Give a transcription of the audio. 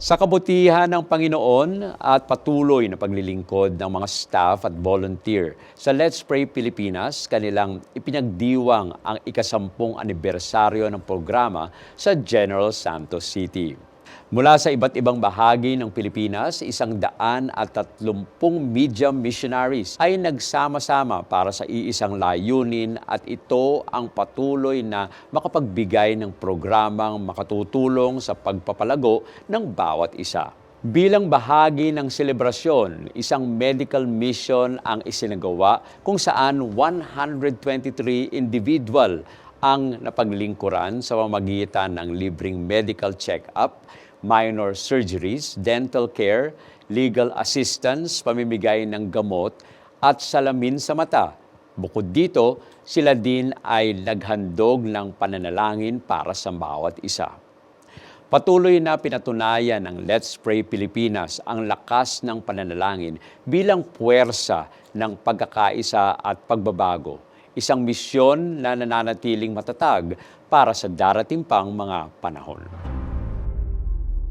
Sa kabutihan ng Panginoon at patuloy na paglilingkod ng mga staff at volunteer sa Let's Pray Pilipinas, kanilang ipinagdiwang ang ikasampung anibersaryo ng programa sa General Santos City. Mula sa iba't ibang bahagi ng Pilipinas, isang daan at tatlumpung media missionaries ay nagsama-sama para sa iisang layunin at ito ang patuloy na makapagbigay ng programang makatutulong sa pagpapalago ng bawat isa. Bilang bahagi ng selebrasyon, isang medical mission ang isinagawa kung saan 123 individual ang napaglingkuran sa pamamagitan ng libreng medical check-up, minor surgeries, dental care, legal assistance, pamimigay ng gamot at salamin sa mata. Bukod dito, sila din ay naghandog ng pananalangin para sa bawat isa. Patuloy na pinatunayan ng Let's Pray Pilipinas ang lakas ng pananalangin bilang puwersa ng pagkakaisa at pagbabago. Isang misyon na nananatiling matatag para sa darating pang mga panahon.